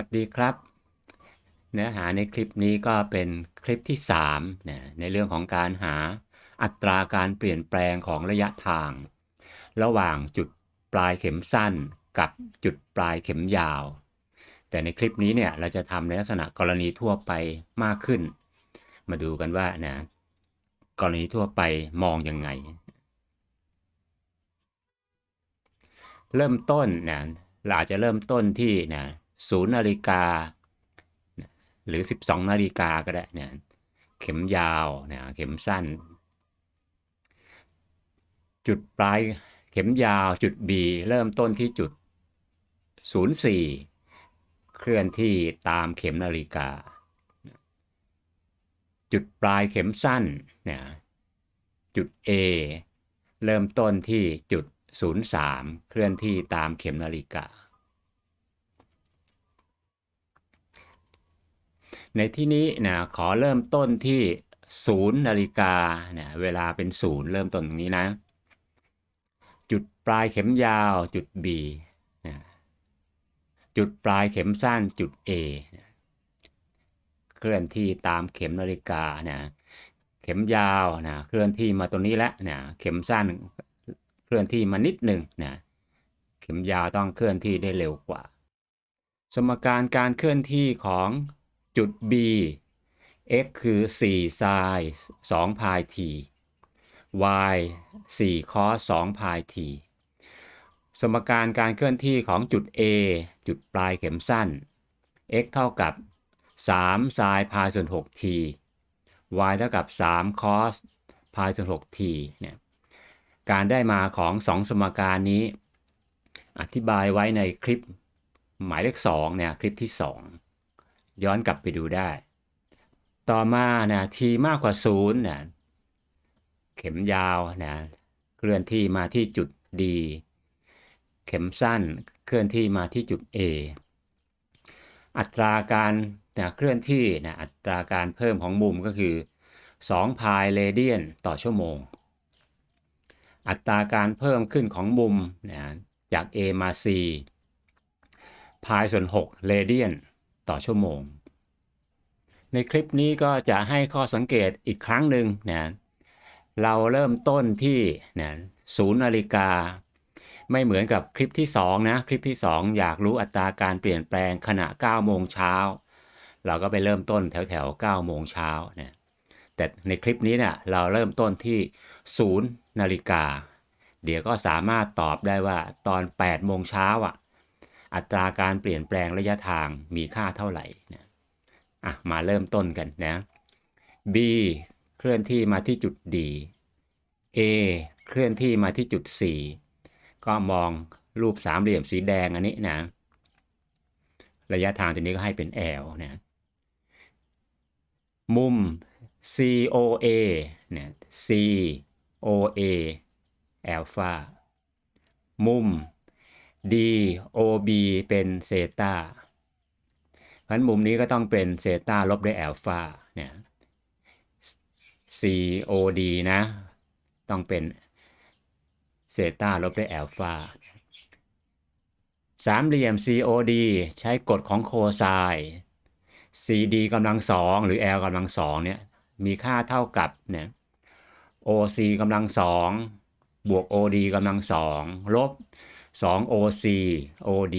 สวัสดีครับ เนื้อหาในคลิปนี้ก็เป็นคลิปที่3นะในเรื่องของการหาอัตราการเปลี่ยนแปลงของระยะทาง ระหว่างจุดปลายเข็มสั้นกับจุดปลายเข็มยาว แต่ในคลิปนี้เนี่ยเราจะทำในลักษณะกรณีทั่วไปมากขึ้น มาดูกันว่านะกรณีทั่วไปมองยังไง เริ่มต้นนะเราอาจจะเริ่มต้นที่นะ ศูนย์นาฬิกาหรือ 12นาฬิกาก็ได้เนี่ยเข็มยาวเนะเข็มสั้น จุดปลายเข็มยาวจุด B เริ่มต้นที่จุด 04 เคลื่อนที่ตามเข็มนาฬิกา จุดปลายเข็มสั้นเนี่ยจุด A เริ่มต้นที่จุด 03 เคลื่อนที่ตามเข็มนาฬิกา ในที่นี้นะขอเริ่มต้นที่ศูนย์นาฬิกานะเวลาเป็นศูนย์เริ่มต้นตรงนี้นะ จุดปลายเข็มยาวจุด B นะจุดปลายเข็มสั้นจุด A นะเคลื่อนที่ตามเข็มนาฬิกานะเข็มยาวนะเคลื่อนที่มาตรงนี้แล้วนะเข็มสั้นเคลื่อนที่มานิดหนึ่งนะเข็มยาวต้องเคลื่อนที่ได้เร็วกว่า สมการการเคลื่อนที่ของ จุด B x คือ4ไซน์2พาย t y 4 cos 2พาย t สมการการเคลื่อนที่ของจุด A จุดปลายเข็มสั้น x เท่ากับ3ไซน์พายส่วน6 t y เท่ากับ3 cos พายส่วน6 t เนี่ยการได้มาของ2สมการนี้ อธิบายไว้ในคลิปหมายเลข2เนี่ยคลิปที่ 2 ย้อนกลับไปดูได้ ต่อมานะทีมากกว่า0นะเข็มยาวนะเคลื่อนที่มาที่จุด D เข็มสั้นเคลื่อนที่มาที่จุด A อัตราการนะเคลื่อนที่นะอัตราการเพิ่มของมุมก็คือ 2 พายเรเดียนต่อชั่วโมง อัตราการเพิ่มขึ้นของมุมนะจาก A มา C พายส่วน 6 เรเดียน ต่อชั่วโมง ในคลิปนี้ก็จะให้ข้อสังเกตอีกครั้งหนึ่งนะเราเริ่มต้นที่นะศูนย์นาฬิกา ไม่เหมือนกับคลิปที่ 2 นะ คลิปที่ 2 อยากรู้อัตราการเปลี่ยนแปลงขณะ 9 โมงเช้า เราก็ไปเริ่มต้นแถวแถว9โมงเช้านะแต่ในคลิปนี้เนี่ยเราเริ่มต้นที่ศูนย์นาฬิกา เดี๋ยวก็สามารถตอบได้ว่าตอน 8 โมงเช้าอะ อัตราการเปลี่ยนแปลงระยะทางมีค่าเท่าไหร่นะอะมาเริ่มต้นกันนะ B เคลื่อนที่มาที่จุด D A เคลื่อนที่มาที่จุด C ก็มองรูปสามเหลี่ยมสีแดงอันนี้นะ ระยะทางตัวนี้ก็ให้เป็น L นะมุม COA เนี่ย COA อัลฟามุม DOB เป็นเซตาเพราะมุมนี้ก็ต้องเป็นเซตาลบด้วยแอลฟาเนี่ย COD นะ ต้องเป็นเซตาลบด้วยแอลฟาสามเหลี่ยม COD ใช้กฎของโคไซน์ CD กำลังสองหรือ L กำลังสองเนี่ยมีค่าเท่ากับเนี่ย OC กำลังสองบวก OD กำลังสองลบ 2 OC OD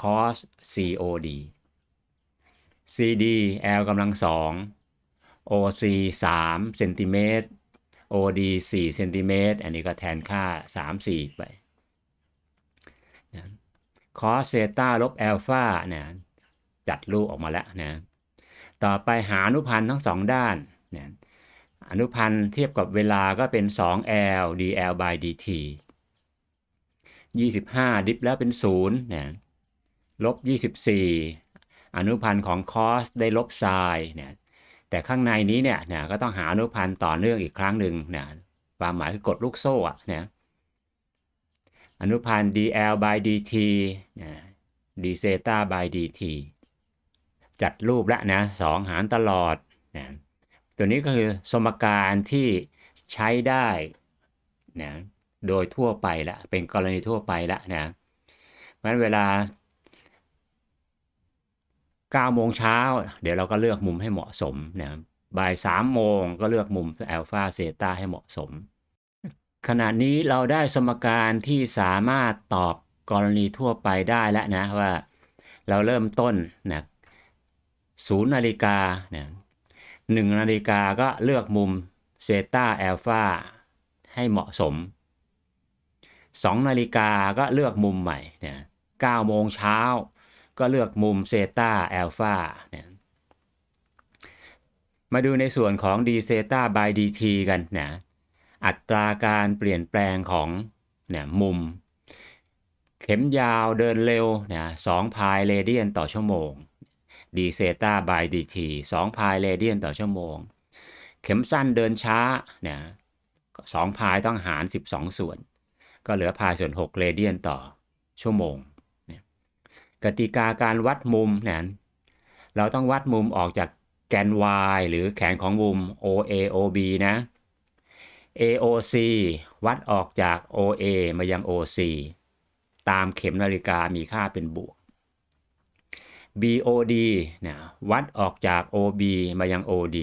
cos COD CD L กำลังสอง OC 3เซนติเมตร OD 4เซนติเมตรอันนี้ก็แทนค่า 3 4 ไปนะ cos เซต้าลบแอลฟาเนี่ยจัดรูปออกมาแล้วนะต่อไปหาอนุพันธ์ทั้งสองด้านนะอนุพันธ์เทียบกับเวลาก็เป็น 2L dL by dt 25 ดิฟแล้วเป็น0นะลบ 24 อนุพันธ์ของ cos ได้ลบ sin เนี่ยแต่ข้างในนี้เนี่ยนะก็ต้องหาอนุพันธ์ต่อเนื่องอีกครั้งหนึ่งนะความหมายคือกดลูกโซ่อะนะอนุพันธ์ dl by dt นะ d เซตา by dt จัดรูปแล้วนะสองหารตลอดนะตัวนี้ก็คือสมการที่ใช้ได้นะ โดยทั่วไปละเป็นกรณีทั่วไปละนะเพราะฉะนั้นเวลา9โมงเช้าเดี๋ยวเราก็เลือกมุมให้เหมาะสมนะบ่าย3โมงก็เลือกมุมอัลฟาเซตาให้เหมาะสม ขณะนี้เราได้สมการที่สามารถตอบกรณีทั่วไปได้แล้วนะว่าเราเริ่มต้นนะศูนย์นาฬิกานะหนึ่งนาฬิกาก็เลือกมุมเซตาแอลฟาให้เหมาะสม 2นาฬิกาก็เลือกมุมใหม่เนี่ย9โมงเช้าก็เลือกมุมเซตาอัลฟาเนี่ยมาดูในส่วนของ d เซตา by dt กันนะอัตราการเปลี่ยนแปลงของเนี่ยมุม เข็มยาวเดินเร็วเนี่ยสองพายเรเดียนต่อชั่วโมง d เซตา by dt สองพายเรเดียนต่อชั่วโมง เข็มสั้นเดินช้าเนี่ยสองพายต้องหาร 12 ส่วน ก็เหลือพายส่วน6เรเดียนต่อชั่วโมงเกติกาการวัดมุมเนี่ยเราต้องวัดมุมออกจากแกน y หรือแขนของมุม OA OB นะ AOC วัดออกจาก OA มายัง OC ตามเข็มนาฬิกามีค่าเป็นบวก BOD นะวัดออกจาก OB มายัง OD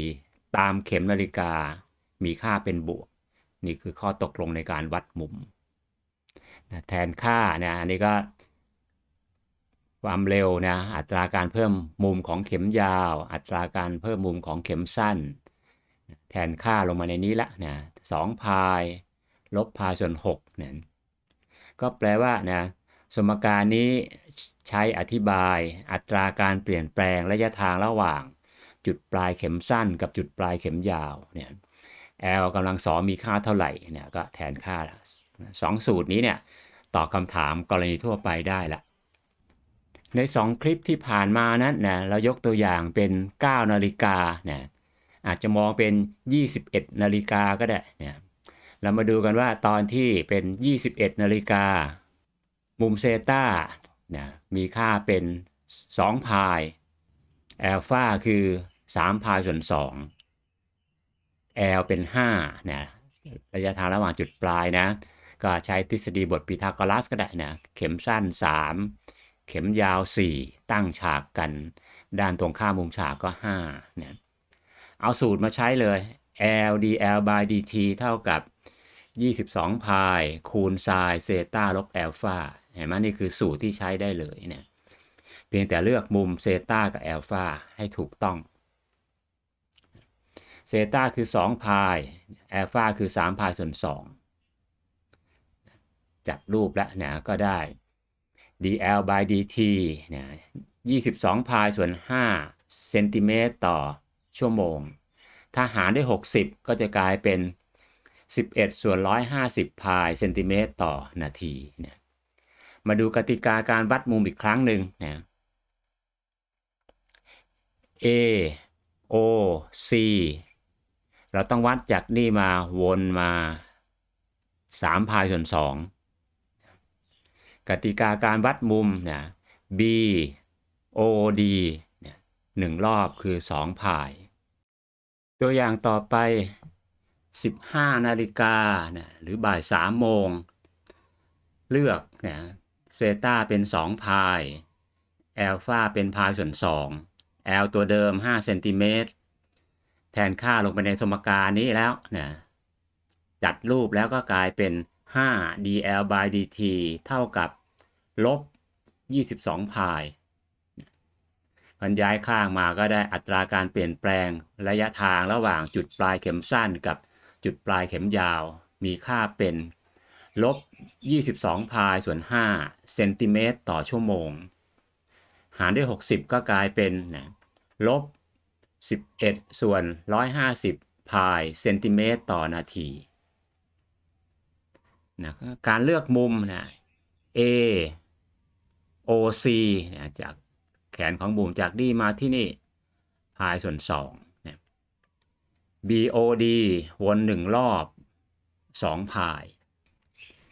ตามเข็มนาฬิกามีค่าเป็นบวก นี่คือข้อตกลงในการวัดมุม นะแทนค่านะอันนี้ก็ ความเร็วนะอัตราการเพิ่มมุมของเข็มยาว อัตราการเพิ่มมุมของเข็มสั้น แทนค่าลงมาในนี้ละนะสองพายลบพายส่วน6เนี่ยก็แปลว่านะสมการนี้ใช้อธิบาย อัตราการเปลี่ยนแปลงระยะทางระหว่าง จุดปลายเข็มสั้น กับจุดปลายเข็มยาวเนี่ย L กำลังสองมีค่าเท่าไหร่เนี่ยก็แทนค่า สองสูตรนี้เนี่ยตอบคำถามกรณีทั่วไปได้ละใน 2 คลิปที่ผ่านมานั้นนะเรายกตัวอย่างเป็น 9 นาฬิกานะอาจจะมองเป็น 21 นาฬิกาก็ได้เนี่ยเรามาดูกันว่าตอนที่เป็น 21 นาฬิกา มุมเซตานะมีค่าเป็น 2 พายแอลฟาคือ 3 พายส่วน2 L เป็น5นะระยะทางระหว่างจุดปลายนะ ก็ใช้ทฤษฎีบทพีทาโกรัสก็ได้นะ เข็มสั้น 3 เข็มยาว 4 ตั้งฉากกัน ด้านตรงข้ามมุมฉากก็5เนี่ยเอาสูตรมาใช้เลย L dl by dt เท่ากับ 22 พายคูณไซน์เซตาลบแอลฟาเห็นไหมนี่คือสูตรที่ใช้ได้เลยเนี่ยเพียงแต่เลือกมุมเซตากับแอลฟาให้ถูกต้องเซตาคือ2พายแอลฟาคือ3พายส่วน2 จัดรูปแล้วนะก็ได้ dl by dt นะ22 พายส่วน 5 เซนติเมตรต่อชั่วโมง ถ้าหารด้วย 60 ก็จะกลายเป็น 11 ส่วน 150 พายเซนติเมตรต่อนาทีเนี่ยมาดูกติกาการวัดมุมอีกครั้งหนึ่งนะ A O C เราต้องวัดจากนี่มาวนมา3พายส่วน2 กติกาการวัดมุมนะ B O D เนี่ยหนึ่งรอบคือ 2 พาย ตัวอย่างต่อไป 15 นาฬิกานะหรือบ่าย 3 โมง เลือกนะเซตาเป็น 2 พายแอลฟาเป็นพายส่วน2 L ตัวเดิม5เซนติเมตรแทนค่าลงไปในสมการนี้แล้วนะจัดรูปแล้วก็กลายเป็น 5 dl by dt เท่ากับ ลบ 22พายบรรยายข้างมาก็ได้อัตราการเปลี่ยนแปลงระยะทางระหว่างจุดปลายเข็มสั้นกับจุดปลายเข็มยาว มีค่าเป็นลบ 22พายส่วน5เซนติเมตรต่อชั่วโมง หารด้วย 60 ก็กลายเป็นนะลบ 11 ส่วน 150พายเซนติเมตรต่อนาทีนะการเลือกมุมนะ A O C นะจากแขนของมุมจากดีมาที่นี่พายส่วน2เนี่ย B O D วนหนึ่งรอบ2พาย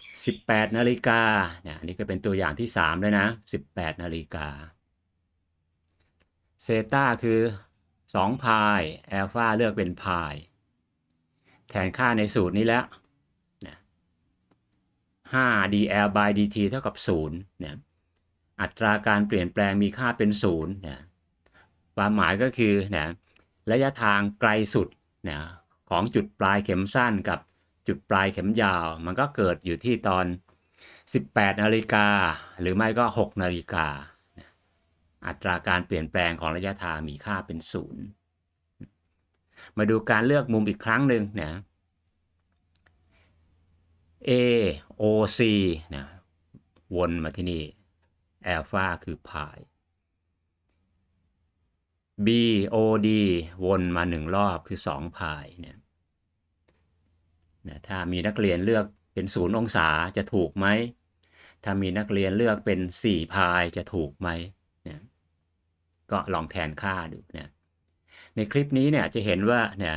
18 นาฬิกาเนี่ยอันี่ก็เป็นตัวอย่างที่3แล้วนะ 18 นาฬิกาเซตาคือ2พายแอลฟาเลือกเป็นพาย แทนค่าในสูตรนี้แล้วนะ 5 dl by dt เท่ากับ0เนี่ย อัตราการเปลี่ยนแปลงมีค่าเป็น0นย์นะความหมายก็คือนะระยะทางไกลสุดนะของจุดปลายเข็มสั้นกับจุดปลายเข็มยาว มันก็เกิดอยู่ที่ตอน 18นาฬิกาหรือไม่ก็ 6นาฬิกาอัตราการเปลี่ยนแปลงของระยะทางมีค่าเป็นศูนย์มาดูการเลือกมุมอีกครั้งหนึ่งนะ A O C นะวนมาที่นี่ อลฟาคือพาย B O D วนมาหนึ่งรอบคือสองพายเนี่ยนะถ้ามีนักเรียนเลือกเป็นศูนย์องศาจะถูกไหม ถ้ามีนักเรียนเลือกเป็นสี่พายจะถูกไหมเนี่ยก็ลองแทนค่าดูเนี่ยในคลิปนี้เนี่ยจะเห็นว่าเนี่ย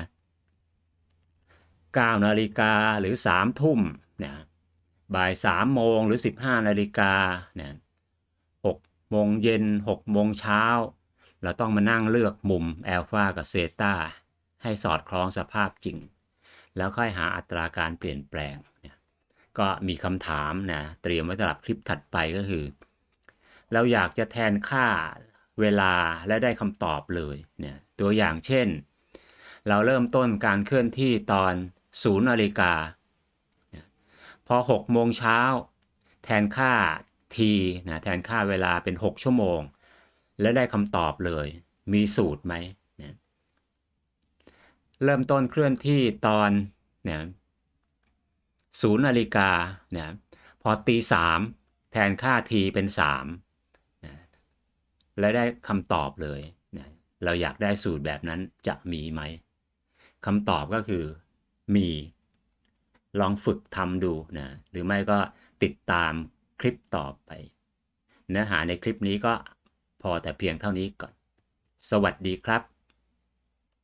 9นาฬิกาหรือ 3 ทุ่มเนี่ยบ่าย 3 โมงหรือ 15 นาฬิกาเนี่ย โมงเย็น6โมงเช้า เราต้องมานั่งเลือกมุมแอลฟากับเซตาให้สอดคล้องสภาพจริง แล้วค่อยหาอัตราการเปลี่ยนแปลงเนี่ยก็มีคำถามนะเตรียมไว้สำหรับคลิปถัดไปก็คือ เราอยากจะแทนค่าเวลาและได้คำตอบเลยเนี่ยตัวอย่างเช่น เราเริ่มต้นการเคลื่อนที่ตอน0นาฬิกาพอ6โมงเช้า แทนค่า t นะแทนค่าเวลาเป็น 6 ชั่วโมง และได้คำตอบเลย มีสูตรไหมเนี่ยเริ่มต้นเคลื่อนที่ตอนเนี่ยศูนย์นาฬิกาเนี่ยพอตีสามแทนค่า t เป็น3นะและได้คำตอบเลยนะเราอยากได้สูตรแบบนั้นจะมีไหมคำตอบก็คือมี ลองฝึกทำดูนะหรือไม่ก็ติดตาม คลิปต่อไป เนื้อหาในคลิปนี้ก็พอแต่เพียงเท่านี้ก่อน สวัสดีครับ